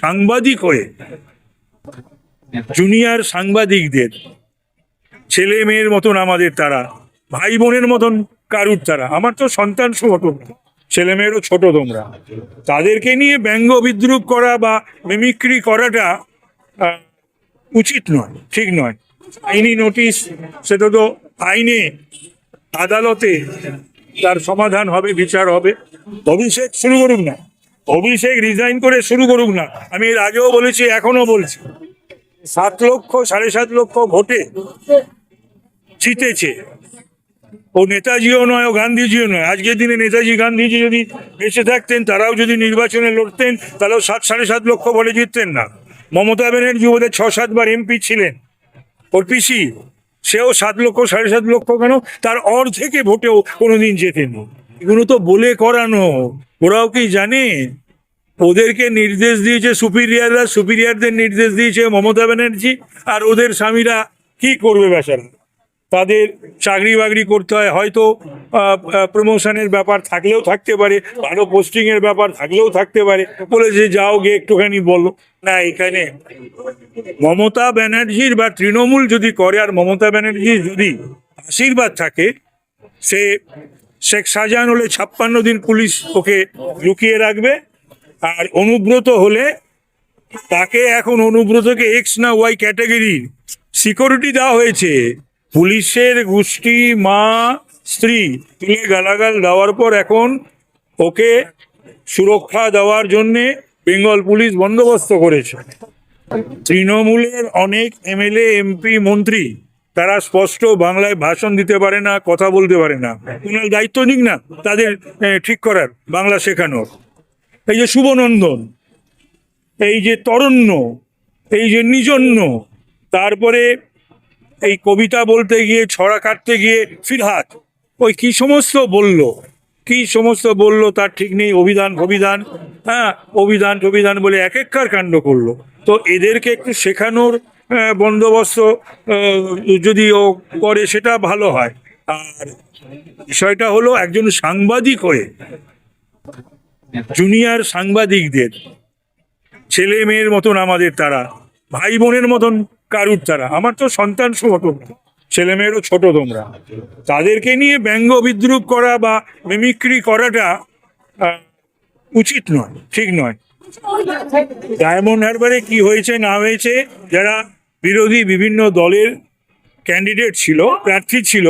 সাংবাদিক হয়ে, জুনিয়র সাংবাদিকদের, ছেলে মেয়ের মতন আমাদের তারা, ভাই বোনের মতন কারুর তারা। আমার তো সন্তান সহ ছেলে মেয়েরও ছোট তোমরা। তাদেরকে নিয়ে ব্যঙ্গ বিদ্রুপ করা বা মিমিক্রি করাটা উচিত নয়, ঠিক নয়। আইনি নোটিশ, সেটা তো আইনে, আদালতে তার সমাধান হবে, বিচার হবে। অভিষেক শুরু করুক না। অভিষেক রিজাইন করে শুরু করুক না। আমি এর আগেও বলেছি এখনও বলছি। সাত লক্ষ, সাড়ে সাত লক্ষ ভোটে জিতেছে। ও নেতাজিও নয়, ও গান্ধীজিও নয়। আজকের দিনে নেতাজি, গান্ধীজি যদি বেঁচে থাকতেন, তারাও যদি নির্বাচনে লড়তেন, তাহলেও সাত, সাড়ে সাত লক্ষ ভোটে জিততেন না। মমতা ব্যানার্জি ওদের ছ সাতবার এমপি ছিলেন। ওর পিসি সেও সাত লক্ষ, সাড়ে সাত লক্ষ কেন? তার অর্ধেকে ভোটেও কোনোদিন জেতেনি এগুলো তো বলে করানো। ওরাও কি জানে? ওদেরকে নির্দেশ দিয়েছে সুপিরিয়াররা সুপিরিয়ারদের নির্দেশ দিয়েছে মমতা ব্যানার্জি, আর ওদের স্বামীরা কি করবে বেচারা? তাদের চাকরি বাকরি করতে হয়। হয়তো প্রমোশনের ব্যাপার থাকলেও থাকতে পারে ভালো পোস্টিং এর ব্যাপার থাকলেও থাকতে পারে। বলেছে, যাও গিয়ে একটুখানি বলো। না, এখানে মমতা ব্যানার্জির বা তৃণমূল যদি করে, আর মমতা ব্যানার্জির যদি আশীর্বাদ থাকে, সে শেখ শাহজাহান হলে ছাপ্পান্ন দিন পুলিশ ওকে লুকিয়ে রাখবে। আর অনুব্রত হলে তাকে এখন অনুব্রতকে এক্স না ওয়াই ক্যাটাগরির সিকিউরিটি দেওয়া হয়েছে। পুলিশের গোষ্ঠী, মা, স্ত্রী তুলে গালাগাল দেওয়ার পর এখন ওকে সুরক্ষা দেওয়ার জন্যে বেঙ্গল পুলিশ বন্দোবস্ত করেছে। তৃণমূলের অনেক এমএলএ, এমপি, মন্ত্রী তারা স্পষ্ট বাংলায় ভাষণ দিতে পারে না, কথা বলতে পারে না। ওনার দায়িত্ব নিক না, তাদের ঠিক করার, বাংলা শেখানোর। এই যে শুভনন্দন, এই যে তরণ্য, এই যে নিজন্য, তারপরে এই কবিতা বলতে গিয়ে, ছড়া কাটতে গিয়ে ফিরহাত ওই কি সমস্ত বলল? কি সমস্ত বলল তার ঠিক নেই, অভিধান অভিধান হ্যাঁ অভিধান অভিধান বলে এক এককার কাণ্ড করল। তো এদেরকে একটু শেখানোর বন্দোবস্ত যদি ও করে সেটা ভালো হয়। আর বিষয়টা হলো একজন সাংবাদিক হয়ে, জুনিয়র সাংবাদিকদের, ছেলে মেয়ের মতন আমাদের তারা, ভাই বোনের মতন কারুর তারা। আমার তো সন্তান তোমরা ছেলে মেয়েরও ছোট তোমরা। তাদেরকে নিয়ে ব্যঙ্গ বিদ্রুপ করা বা মিমিক্রি করাটা উচিত নয়, ঠিক নয়। ডায়মন্ড হারবারে কি হয়েছে, না হয়েছে, যারা বিরোধী বিভিন্ন দলের ক্যান্ডিডেট ছিল প্রার্থী ছিল।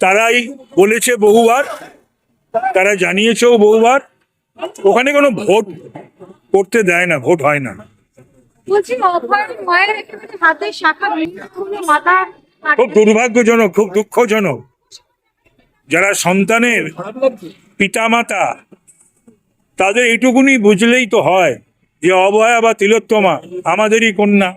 তারাই বলেছে বহুবার তারা জানিয়েছেও বহুবার ওখানে কোনো ভোট করতে দেয় না ভোট হয় না। খুব দুর্ভাগ্যজনক খুব দুঃখজনক। যারা সন্তানের পিতামাতা তাদের এটুকুনি বুঝলেই তো হয় যে অভয়া বা তিলোত্তমা আমাদেরই কন্যা।